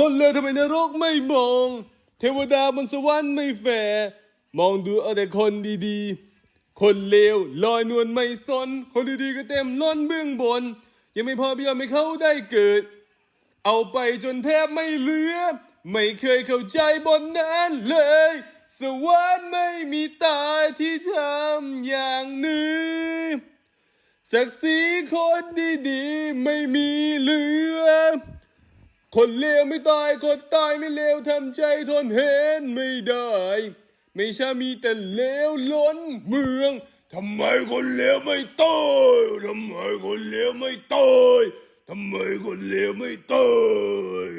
คนเลวทำไมนรกไม่มอง เทวดาบนสวรรค์ไม่แฝมองดูเอาแต่คนดีๆ คนเลวลอยนวลไม่สน คนดีๆก็เต็มล้นเบื้องบน ยังไม่พอเพียงไม่เขาได้เกิด เอาไปจนแทบไม่เหลือ ไม่เคยเข้าใจบนนั้นเลย สวรรค์ไม่มีตายที่ทำอย่างนี้ศักดิ์ศรีคนดีๆ ไม่มีเหลือ คนเลวไม่ตาย คนตายไม่เลวทำใจทนเห็นไม่ได้ ไม่ใช่มีแต่เลวล้นเมือง ทำไมคนเลวไม่ตายทำไมคนเลวไม่ตายทำไมคนเลวไม่ตาย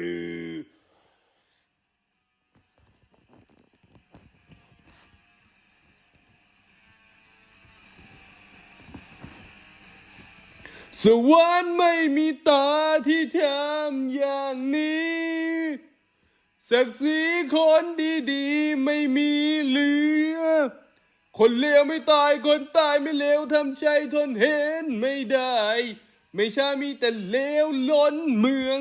สวรรค์ไม่มีตาที่ทำอย่างนี้ศักดิ์ศรีคนดีๆ ไม่มีเหลือ คนเลวไม่ตายคนตายไม่เลวทำใจทนเห็นไม่ได้ ไม่ใช่มีแต่เลวล้นเมือง